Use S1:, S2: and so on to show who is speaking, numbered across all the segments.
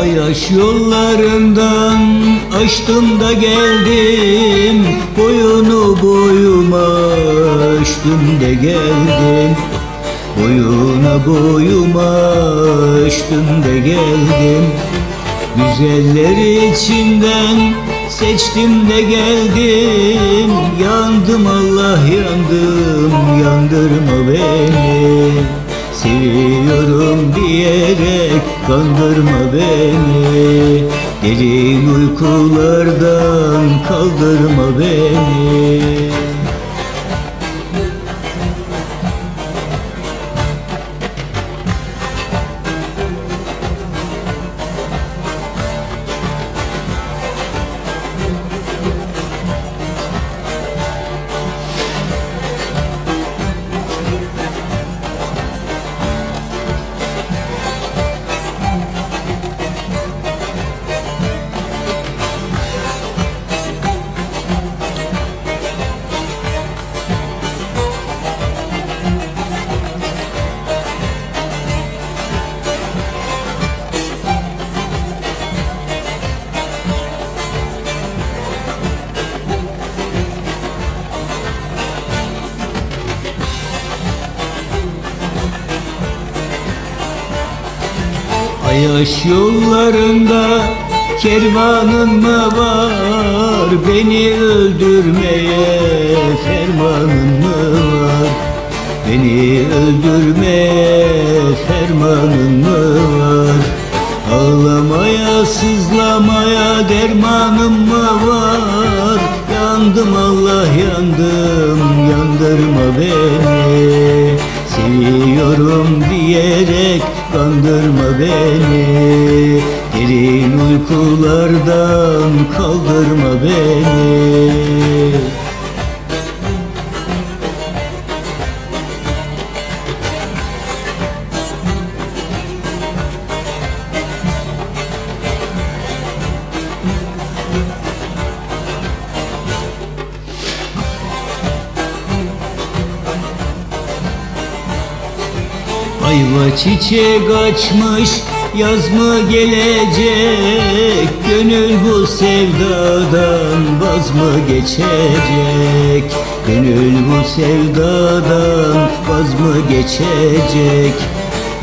S1: Ayaş yollarından açtım da geldim Boyunu boyuma açtım da geldim. Boyuna boyuma açtım da geldim. Güzeller içinden seçtim de geldim. Yandım Allah yandım yandırma beni. Seviyorum diyerek kandırma beni. Derin uykulardan kaldırma Ayaş yollarında kervanın mı var. Beni öldürmeye fermanın mı var. Beni öldürmeye fermanın mı var. Ağlamaya sızlamaya dermanım mı var. Yandım Allah yandım diyerek kandırma beni. Derin uykulardan kaldırma beni Ayva çiçek açmış yaz mı gelecek? Gönül bu sevdadan vaz mı geçecek? Gönül bu sevdadan vaz mı geçecek?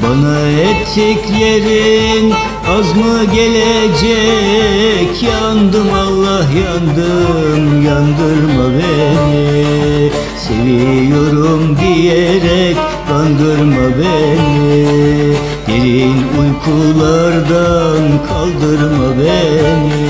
S1: Bana ettiklerin az mı gelecek? Yandım Allah yandım yandırma beni. Seviyorum diyerek beni. Derin uykulardan kaldırma beni.